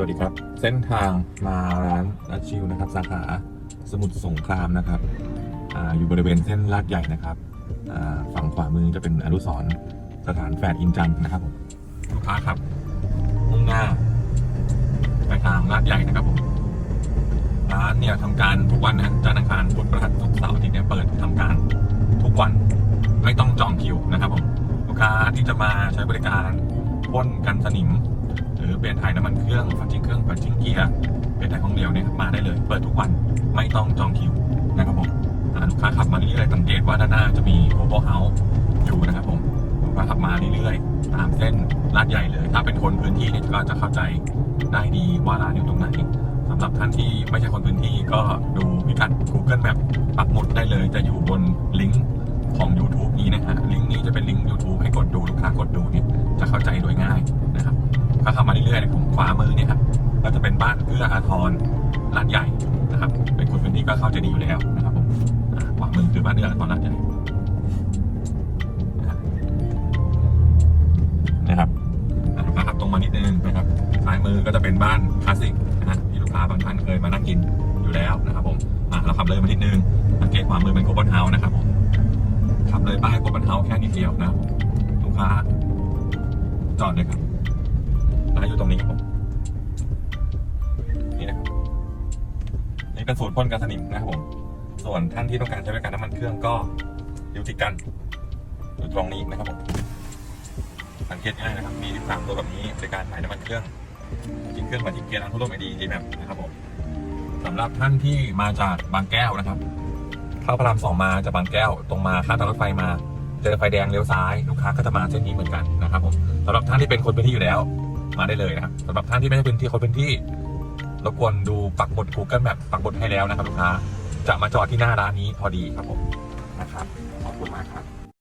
สวัสดีครับ เส้นทางมาร้านรัชชิวนะครับ สาขาสมุทรสงครามนะครับออยู่บริเวณเส้นลาดใหญ่นะครับฝั่งขวามือจะเป็นอนุสรสถานแฝดอินจันนะครับผมลูกค้าครับมุ่งหน้าไปทางลาดใหญ่นะครับผมร้านเนี่ยทำการทุกวันนะจันทร์อังคารพุธพฤหัสศุกร์เสาร์อาทิตย์เนี่ยเปิดทำการทุกวันไม่ต้องจองคิวนะครับผมลูกค้าที่จะมาใช้บริการพ่นกันสนิม หรือเปลี่ยนถ่ายน้ำมันเครื่องฟันจิ้งเครื่องฟันจิ้งเกียร์เปลี่ยนถ่ายของเหลวเนี่ยมาได้เลย เปิดทุกวันไม่ต้องจองคิวนะครับผมลูกค้าขับมาเรื่อยๆสังเกตว่าด้านหน้าจะมีโอเวอร์เฮาส์อยู่นะครับผมลูกค้าขับมาเรื่อยๆ ตามเส้นลาดใหญ่เลย ถ้าเป็นคนพื้นที่เนี่ยก็จะเข้าใจได้ดีว่าร้านอยู่ตรงไหนสำหรับท่านที่ไม่ใช่คนพื้นที่ก็ดูพิกัด Google Map ปักหมุดได้เลยจะอยู่บนลิงก์ของ YouTube นี้นะฮะลิงก์นี้จะเป็นลิงก์ YouTube ให้กดดูลูกค้ากดดูเนี่ยจะเข้าใจโดย เรื่อยๆผมขวามือเนี่ยครับก็จะเป็นบ้านเอื้ออาทรลาดใหญ่นะครับ เป็นคนพื้นที่ก็เข้าใจดีอยู่แล้วนะครับผมขวามือคือบ้านเอื้ออาทรลาดใหญ่นะครับอ่าลูกค้าขับตรงมานิดนึงนะครับซ้ายมือก็จะเป็นบ้านคลาสสิกนะฮะที่ลูกค้าบางท่านเคยมานั่งกินอยู่แล้วนะครับผมเราขับเลยมานิดนึงสังเกตขวามือเป็นโกลบอลเฮาส์นะครับผมขับเลยป้ายโกลบอลเฮาส์แค่นิดเดียวนะครับลูกค้าจอดเลยครับ เป็นสูตรพ่นกันสนิมนะครับผมส่วนท่านที่ต้องการใช้บริการน้ำมันเครื่องก็อยู่ที่กันอยู่ตรงนี้นะครับผมสังเกตง่ายนะครับมี13ตัวแบบนี้ในการถ่ายน้ำมันเครื่องจริงเครื่องมาที่เกียร์อันทุโรมไอดีดีแบบนะครับผมสำหรับท่านที่มาจากบางแก้วนะครับเข้าพระรามสองมาจากบางแก้ว ตรงมาข้ามทางรถไฟมาเจอไฟแดงเลี้ยวซ้ายลูกค้าก็จะมาเส้นนี้เหมือนกันนะครับผมสำหรับท่านที่เป็นคนพื้นที่อยู่แล้ว มาได้เลยนะครับสำหรับท่านที่ไม่ใช่พื้นที่คนพื้นที่ รบกวนดูปักหมุด Google Map ปักหมุดให้แล้วนะครับลูกค้า จะมาจอดที่หน้าร้านนี้พอดีครับผมนะครับขอบคุณมากครับ